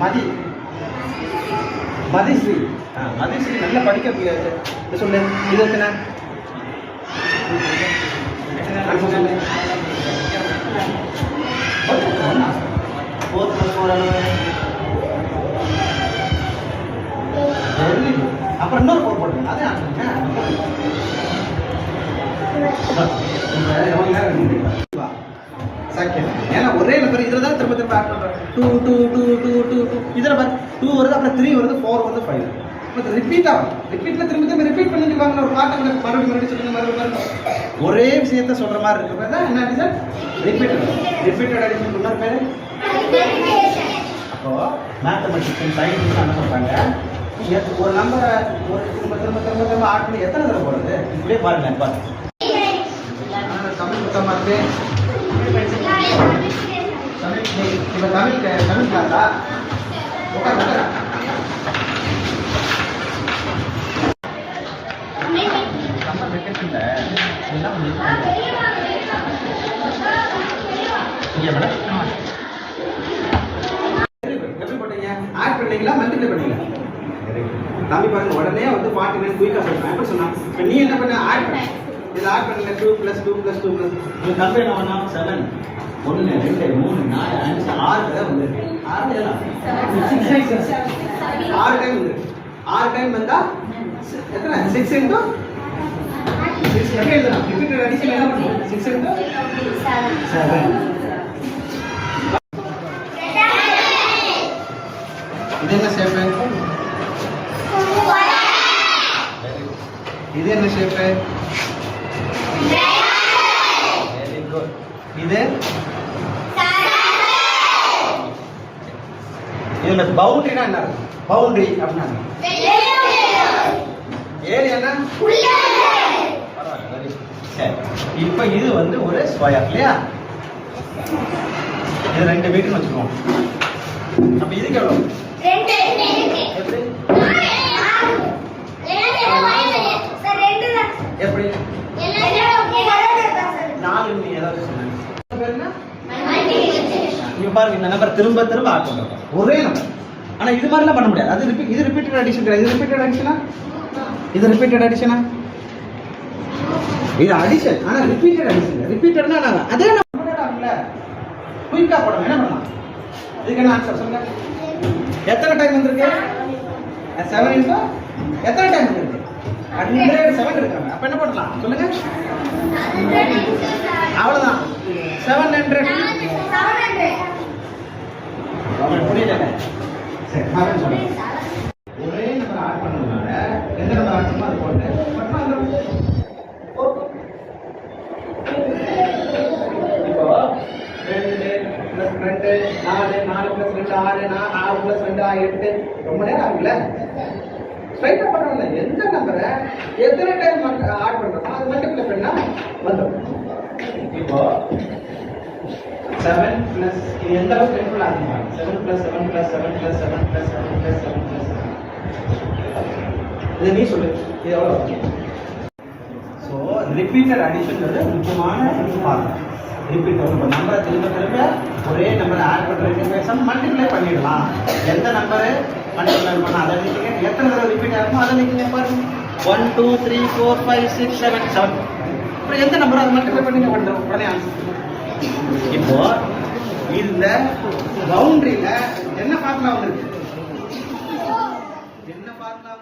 மதி. மதிஸ்ரீ. ஆ மதிஸ்ரீ நல்லா படிக்க முடியாது சொல்லு. இது எத்தனை? அப்புறம் இன்னொரு போர் போட்டு அதே ஆன்சருங்க நேரம் செகண்ட் ஏன்னா ஒரே நம்பர் இதில் தான் திரும்ப திரும்ப ஆட் பண்ணுறோம் two two two two two two இதில் பார்த்து டூ வருது அப்புறம் த்ரீ வருது ஃபோர் வருது ஃபைவ் இப்போ ரிப்பீட் ஆகும். ரிப்பீட்டில் திரும்ப திரும்ப ரிப்பீட் பண்ணிட்டு வாங்க ஒரு பாட்டை வந்து மறுபடியும் மறுபடியும் சொல்லுங்க மறுபடியும் ஒரே விஷயத்த சொல்கிற மாதிரி இருக்கிறது தான் என்ன அடிஷன் ரிப்பீட்டட் ரிப்பீட்டட் அடிஷன் இன்னொரு பேர்? அப்போ மேத்தமெட்டிக்ஸ் சயின்ஸ் என்ன சொல்றாங்க. எத்- ஒரு நம்பரை ஒரு திரும்ப திரும்ப திரும்ப திரும்ப ஆட் பண்ணி எத்தனை தடவை போடுறது? இப்படியே பாருங்க பாருங்க. தமிழ் புத்தகமா இருக்கு. தமிழ் நீ- இப்ப தமிழ் தமிழ் கிளாஸா உட்கார் உட்கார் மேடம் தம்பி பாருங்க உடனே வந்து பாட்டு நைன் சொல்றேன் எப்படி நீ என்ன பண்ண ஆட் பண்ண இதில் add two plus two plus two plus நீ கம்பேர் பண்ணா செவன் ஒன்று ரெண்டு மூணு நாலு அஞ்சு ஆறு தான் வந்துருக்கு. ஆறு ஆறு டைம் வந்துருக்கு ஆறு டைம் வந்தா எத்தனை? சிக்ஸ் இன்டூ சிக்ஸ் எப்படி எழுதலாம் ரிப்பீட்டட் அடிஷன் என்ன பண்ணுவோம் சிக்ஸ் இன்டூ செவன் இது என்ன ஷேப்பு இது என்ன ஷேப்பு இது இதுல பவுண்டரினா என்ன பவுண்டரி அப்படின்னா ஏரியானா பரவாயில்ல இப்போ இது வந்து ஒரு ஸ்கொயர் இல்லையா? இது ரெண்டு மீட்டர்னு வச்சுக்குவோம் அப்ப இதுக்கு எவ்வளோ எப்படி? எப்படி? நாலு ஏதாவது சொன்னாங்க பாருங்க. இந்த நம்பர் திரும்ப திரும்ப ஆட் பண்ணுறோம் ஒரே நம்பர் ஆனா இது மாதிரிலாம் பண்ண முடியாது. அது ரிப்பீட் இது ரிப்பீட்டட் அடிஷன் கிடையாது. இது ரிப்பீட்டட் அடிஷனா இது ரிப்பீட்டட் அடிஷனா இது அடிஷன் ஆனா ரிப்பீட்டட் அடிஷன் ரிப்பீட்டட்னா என்ன அதே நம்பர் ஆகும்ல குயிக்கா போடணும். என்ன பண்ணலாம்? இதுக்கு என்ன ஆன்சர் சொல்லுங்க? எத்தனை டைம் வந்திருக்கு? செவன் இன்டூ எத்தனை டைம் வந்திருக்கு? ஹண்ட்ரட் செவன் இருக்காங்க. அப்ப என்ன பண்ணலாம் சொல்லுங்க. அவ்வளவுதான். செவன் ஹண்ட்ரட் புரியல. சரி மறந்து சொல்லுங்க. ஒரே நம்பர் ஆட் பண்ணதுனால எந்த நம்பர் ஆட் பண்ணுமோ அது போட்டு பட்னா வந்துடும் இப்போ ரெண்டு நாலு நாலு ப்ளஸ் ரெண்டு ஆறு ஆறு ப்ளஸ் ரெண்டு எட்டு. ரொம்ப நேரம் ஆகுல்ல ஸ்ட்ரைட்டாக பண்ணுறோம்ல எந்த நம்பரை எத்தனை டைம் ஆட் பண்ணுறோமோ அது மல்டிப்ளை பண்ணா வந்துடும் இப்போ செவன் பிளஸ் இது எந்த அளவுக்கு டென்ஃபுல் ஆகுமா seven plus seven plus seven plus seven plus seven plus seven plus இது நீ சொல்லு. இது எவ்வளோ ஸோ ரிப்பீட்டட் அடிஷன் முக்கியமான பார்ட் ரிப்பீட் இப்போ நம்பரை திரும்ப திரும்ப ஒரே நம்பரை ஆட் பண்ணுறதுக்கு சம் மல்டிப்ளை பண்ணிடலாம். எந்த நம்பரு எத்தனை தடவை ரிப்பீட் ஆகுமோ அதை நீக்கிங்க பாருங்க. One two three four five six seven seven அப்புறம் எந்த நம்பர் அதை மல்டிபிளை பண்ணி பண்ணுறோம் உடனே இப்போ இந்த பவுண்டரியில் என்ன ஃபார்முலா வந்துருக்கு? என்ன ஃபார்முலா